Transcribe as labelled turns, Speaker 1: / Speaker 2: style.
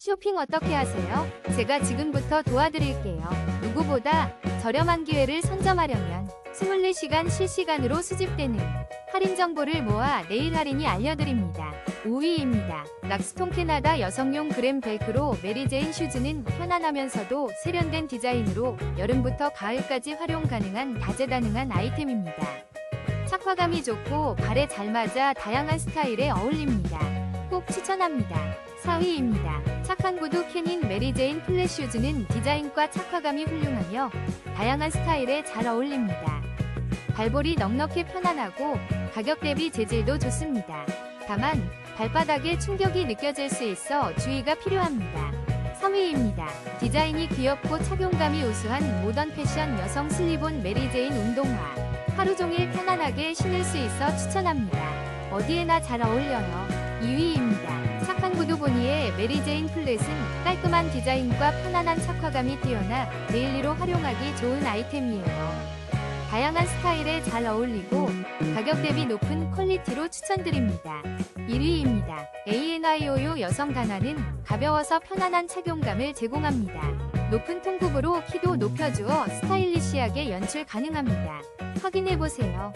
Speaker 1: 쇼핑 어떻게 하세요? 제가 지금부터 도와드릴게요. 누구보다 저렴한 기회를 선점하려면 24시간 실시간으로 수집되는 할인 정보를 모아 내일 할인이 알려드립니다. 5위입니다. 락스톤 캐나다 여성용 그램 벨크로 메리제인 슈즈는 편안하면서도 세련된 디자인으로 여름부터 가을까지 활용 가능한 다재다능한 아이템입니다. 착화감이 좋고 발에 잘 맞아 다양한 스타일에 어울립니다. 꼭 추천합니다. 4위입니다. 착한 구두 캐닌 메리제인 플랫 슈즈는 디자인과 착화감이 훌륭하며 다양한 스타일에 잘 어울립니다. 발볼이 넉넉해 편안하고 가격 대비 재질도 좋습니다. 다만 발바닥에 충격이 느껴질 수 있어 주의가 필요합니다. 3위입니다. 디자인이 귀엽고 착용감이 우수한 모던 패션 여성 슬리본 메리제인 운동화. 하루 종일 편안하게 신을 수 있어 추천합니다. 어디에나 잘 어울려요. 2위입니다. 착한 구두 보니의 메리제인 플랫은 깔끔한 디자인과 편안한 착화감이 뛰어나 데일리로 활용하기 좋은 아이템이에요. 다양한 스타일에 잘 어울리고 가격 대비 높은 퀄리티로 추천드립니다. 1위입니다. ANIOU 여성 단화는 가벼워서 편안한 착용감을 제공합니다. 높은 통굽으로 키도 높여주어 스타일리시하게 연출 가능합니다. 확인해보세요.